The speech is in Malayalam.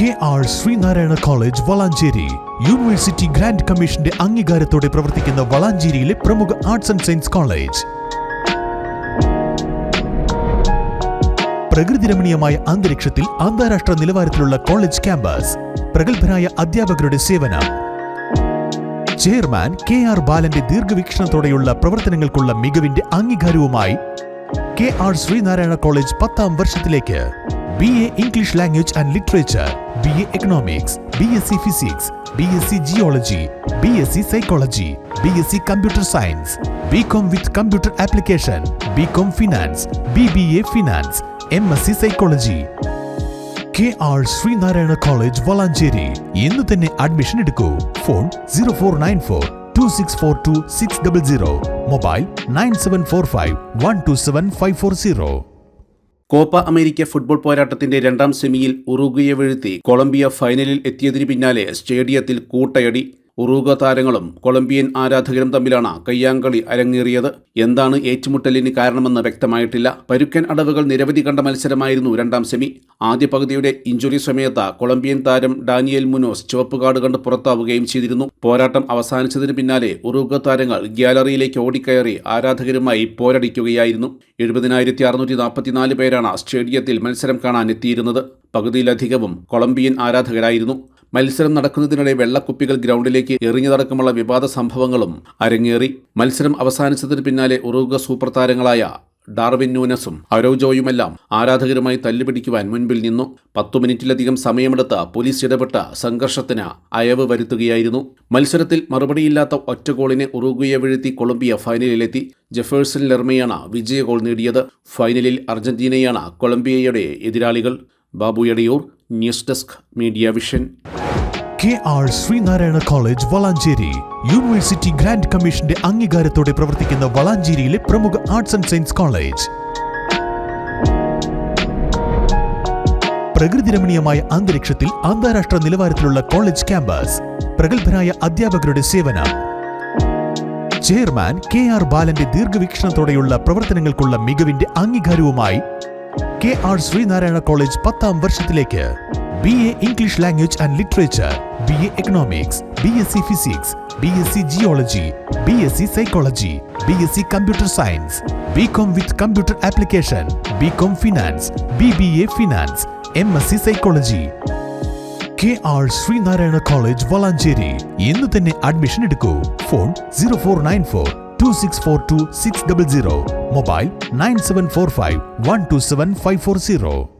K R Sreenarayana college Valanchery. University grants കമ്മീഷന്റെ അംഗീകാരത്തോടെ പ്രവർത്തിക്കുന്ന വളാഞ്ചേരിയിലെ പ്രമുഖ ആർട്സ് ആൻഡ് സയൻസ് കോളേജ് പ്രകൃതിരമണീയമായ അന്തരീക്ഷത്തിൽ അന്താരാഷ്ട്ര നിലവാരത്തിലുള്ള കോളേജ് ക്യാമ്പസ് പ്രഗത്ഭരായ അധ്യാപകരുടെ സേവനം. ചെയർമാൻ കെ ആർ ബാലന്റെ ദീർഘവീക്ഷണത്തോടെയുള്ള പ്രവർത്തനങ്ങൾക്കുള്ള മികവിന്റെ അംഗീകാരവുമായി കെ ആർ ശ്രീനാരായണ കോളേജ് പത്താം വർഷത്തിലേക്ക്. B A English language and literature B A economics B S C physics B S C geology B S C psychology B S C computer science B com with computer application B com finance B B A finance M S C psychology K R Sreenarayana college Valanchery ഇന്ന് തന്നെ അഡ്മിഷൻ എടുക്കൂ. Phone zero four nine four two six four two six double zero mobile nine seven four five one two seven five four zero copa America football പോരാട്ടത്തിന്റെ രണ്ടാം സെമിയിൽ ഉറുഗുയെ വീഴ്ത്തി കൊളംബിയ ഫൈനലിൽ എത്തിയതിനു പിന്നാലെ സ്റ്റേഡിയത്തിൽ കൂട്ടയടി ഉറുഗ താരങ്ങളും കൊളംബിയൻ ആരാധകരും തമ്മിലാണ് കയ്യാങ്കളി അരങ്ങേറിയത്. എന്താണ് ഏറ്റുമുട്ടലിന് കാരണമെന്ന് വ്യക്തമായിട്ടില്ല. പരുക്കൻ അടവുകൾ നിരവധി കണ്ട മത്സരമായിരുന്നു രണ്ടാം സെമി. ആദ്യ പകുതിയുടെ ഇഞ്ചുറി സമയത്ത് കൊളംബിയൻ താരം ഡാനിയൽ മുനോസ് ചുവപ്പ് കാർഡ് കണ്ട് പുറത്താവുകയും ചെയ്തിരുന്നു. പോരാട്ടം അവസാനിച്ചതിന് പിന്നാലെ ഉറൂഗ താരങ്ങൾ ഗ്യാലറിയിലേക്ക് ഓടിക്കയറി ആരാധകരുമായി പോരടിക്കുകയായിരുന്നു. എഴുപതിനായിരത്തി അറുന്നൂറ്റി നാൽപ്പത്തിനാല് പേരാണ് സ്റ്റേഡിയത്തിൽ മത്സരം കാണാൻ എത്തിയിരുന്നത് പകുതിയിലധികവും കൊളംബിയൻ ആരാധകരായിരുന്നു. മത്സരം നടക്കുന്നതിനിടെ വെള്ളക്കുപ്പികൾ ഗ്രൗണ്ടിലേക്ക് എറിഞ്ഞതടക്കമുള്ള വിവാദ സംഭവങ്ങളും അരങ്ങേറി. മത്സരം അവസാനിച്ചതിന് പിന്നാലെ ഉറുഗ സൂപ്പർ താരങ്ങളായ ഡാർവിൻ ന്യൂനസും അരോജോയുമെല്ലാം ആരാധകരുമായി തല്ലുപിടിക്കുവാൻ മുൻപിൽ നിന്നു. പത്തു മിനിറ്റിലധികം സമയമെടുത്ത പോലീസ് ഇടപെട്ട സംഘർഷത്തിന് അയവ് വരുത്തുകയായിരുന്നു. മത്സരത്തിൽ മറുപടിയില്ലാത്ത ഒറ്റ ഗോളിനെ ഉറുഗുയെ വീഴ്ത്തി കൊളംബിയ ഫൈനലിലെത്തി. ജെഫേഴ്സൺ ലെർമയാണ് വിജയ ഗോൾ നേടിയത്. ഫൈനലിൽ അർജന്റീനയാണ് കൊളംബിയയുടെ എതിരാളികൾ. Babu Edayur news desk media vision. K R Sreenarayana college Valanchery. University grants കമ്മീഷന്റെ അംഗീകാരത്തോടെ പ്രവർത്തിക്കുന്ന വളാഞ്ചേരിയിലെ പ്രമുഖ ആർട്സ് ആൻഡ് സയൻസ് കോളേജ്. പ്രകൃതിരമണീയമായ അന്തരീക്ഷത്തിൽ അന്താരാഷ്ട്ര നിലവാരത്തിലുള്ള കോളേജ് ക്യാമ്പസ്. പ്രഗത്ഭരായ അധ്യാപകരുടെ സേവനം. ചെയർമാൻ കെ ആർ ബാലന്റെ ദീർഘവീക്ഷണത്തോടെയുള്ള പ്രവർത്തനങ്ങൾക്കുള്ള മികവിന്റെ അംഗീകാരവുമായി കെ ആർ ശ്രീനാരായണ കോളേജ് പത്താം വർഷത്തിലേക്ക്. B A English language and literature B A economics B S C physics B S C geology B S C psychology B S C computer science B com with computer application B com finance B B A finance M S C psychology K R Sreenarayana college Valanchery. ഇന്ന് തന്നെ അഡ്മിഷൻ എടുക്കൂ. Phone zero four nine four two six four two six double zero Mobile 9745 127540.